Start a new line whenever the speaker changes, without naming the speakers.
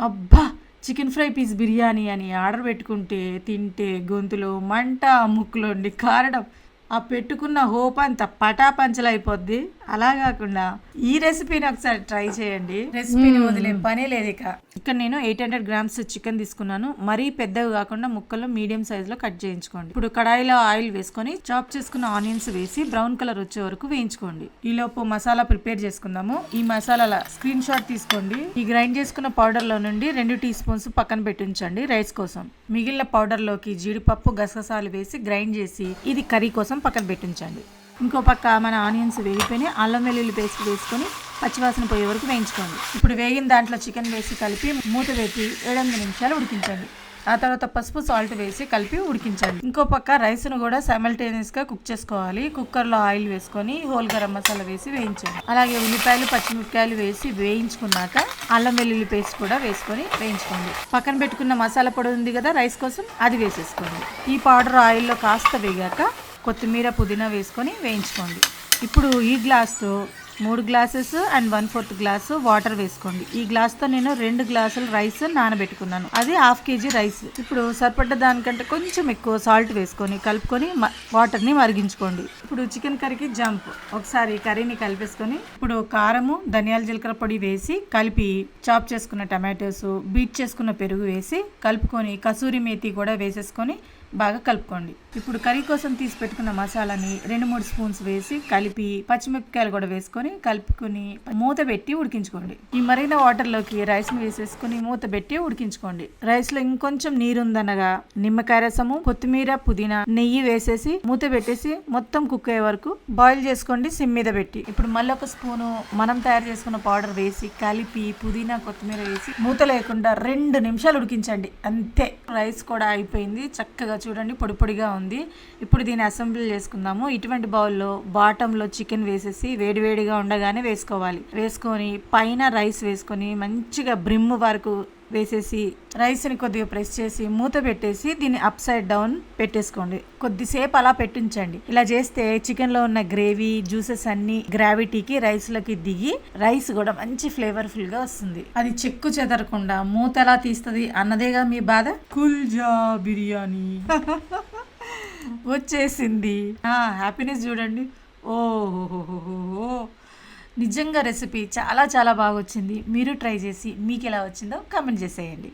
అబ్బా chicken fry piece biryani అని order పెట్టుకుంటే తింటే గొంతులో మంట ముక్కులోండి కారడం. ఆ పెట్టుకున్న హోప్ అంతా పటాపంచలైపోద్ది. అలా కాకుండా ఈ రెసిపీని ఒకసారి ట్రై చేయండి. రెసిపీని వదిలే పనే లేదు ఇక. ఇక్కడ నేను ఎయిట్ హండ్రెడ్ గ్రామ్స్ చికెన్ తీసుకున్నాను. మరీ పెద్దవి కాకుండా ముక్కలు మీడియం సైజ్లో కట్ చేయించుకోండి. ఇప్పుడు కడాయిలో ఆయిల్ వేసుకొని చాప్ చేసుకున్న ఆనియన్స్ వేసి బ్రౌన్ కలర్ వచ్చే వరకు వేయించుకోండి. ఈ లోపు మసాలా ప్రిపేర్ చేసుకుందాము. ఈ మసాలాల స్క్రీన్ షాట్ తీసుకోండి. ఈ గ్రైండ్ చేసుకున్న పౌడర్లో నుండి రెండు టీ స్పూన్స్ పక్కన పెట్టించండి రైస్ కోసం. మిగిలిన పౌడర్లోకి జీడిపప్పు గసగసాలు వేసి గ్రైండ్ చేసి ఇది కర్రీ కోసం పక్కన పెట్టించండి ఇంకో పక్క మన ఆనియన్స్ వేగిపోయి అల్లం వెల్లుల్లి పేస్ట్ వేసుకొని పచ్చివాసన పోయే వరకు వేయించుకోండి. ఇప్పుడు వేగిన దాంట్లో చికెన్ వేసి కలిపి మూత పెట్టి ఏడెనిమిది నిమిషాలు ఉడికించండి. ఆ తర్వాత పసుపు సాల్ట్ వేసి కలిపి ఉడికించండి. ఇంకో పక్క రైస్ను కూడా సైమల్టేనియస్గా కుక్ చేసుకోవాలి. కుక్కర్లో ఆయిల్ వేసుకొని హోల్ గరం మసాలా వేసి వేయించండి. అలాగే ఉల్లిపాయలు పచ్చిమిరపకాయలు వేసి వేయించుకున్నాక అల్లం వెల్లుల్లి పేస్ట్ కూడా వేసుకొని వేయించుకోండి. పక్కన పెట్టుకున్న మసాలా పొడి ఉంది కదా రైస్ కోసం అది వేసేసుకోండి. ఈ పౌడర్ ఆయిల్లో కాస్త వేగాక కొత్తిమీర పుదీనా వేసుకొని వేయించుకోండి. ఇప్పుడు ఈ గ్లాస్తో మూడు glasses and one fourth glass water వేసుకోండి. ఈ గ్లాస్తో నేను రెండు గ్లాసులు రైస్ నానబెట్టుకున్నాను. అది హాఫ్ కేజీ రైస్. ఇప్పుడు సరిపడ్డ దానికంటే కొంచెం ఎక్కువ సాల్ట్ వేసుకొని కలుపుకొని మ- వాటర్ని మరిగించుకోండి. ఇప్పుడు చికెన్ కర్రీకి జంప్. ఒకసారి కర్రీని కలిపేసుకొని ఇప్పుడు కారము ధనియాల జీలకర్ర పొడి వేసి కలిపి చాప్ చేసుకున్న టమాటోస్ బీట్ చేసుకున్న పెరుగు వేసి కలుపుకొని కసూరి మేతి కూడా వేసేసుకొని బాగా కలుపుకోండి. ఇప్పుడు కర్రీ కోసం తీసి పెట్టుకున్న మసాలాని రెండు మూడు స్పూన్స్ వేసి కలిపి పచ్చిమిరపకాయలు కూడా వేసుకొని కలుపుకొని మూత పెట్టి ఉడికించుకోండి. ఈ మరిగిన వాటర్లోకి రైస్ని వేసేసుకొని మూత పెట్టి ఉడికించుకోండి. రైస్లో ఇంకొంచెం నీరు ఉందనగా నిమ్మకాయ రసము కొత్తిమీర పుదీనా నెయ్యి వేసేసి మూత పెట్టేసి మొత్తం కుక్ అయ్యే వరకు బాయిల్ చేసుకోండి సిమ్ మీద పెట్టి. ఇప్పుడు మళ్ళీ ఒక స్పూను మనం తయారు చేసుకున్న పౌడర్ వేసి కలిపి పుదీనా కొత్తిమీర వేసి మూత లేకుండా రెండు నిమిషాలు ఉడికించండి. అంతే. రైస్ కూడా అయిపోయింది. చక్కగా చూడండి పొడి పొడిగా ఉంది. ఇప్పుడు దీన్ని అసెంబ్లీ చేసుకుందాము. ఇటువంటి బౌల్లో బాటంలో చికెన్ వేసేసి వేడివేడిగా ఉండగానే వేసుకోవాలి. వేసుకొని పైన రైస్ వేసుకొని మంచిగా బ్రిమ్ వరకు వేసేసి రైస్ని కొద్దిగా ప్రెస్ చేసి మూత పెట్టేసి దీన్ని అప్ సైడ్ డౌన్ పెట్టేసుకోండి. కొద్దిసేపు అలా పెట్టించండి. ఇలా చేస్తే చికెన్లో ఉన్న గ్రేవీ జ్యూసెస్ అన్ని గ్రావిటీకి రైస్లోకి దిగి రైస్ కూడా మంచి ఫ్లేవర్ఫుల్గా వస్తుంది. అది చెక్కు చెదరకుండా మూత ఎలా తీస్తుంది అన్నదేగా మీ బాధ? కుల్జా బిర్యానీ. వచ్చేసింది. హ్యాపీనెస్ చూడండి. ఓహో నిజంగా రెసిపీ చాలా చాలా బాగా వచ్చింది మీరు ట్రై చేసి మీకు ఎలా వచ్చిందో కామెంట్ చేసేయండి.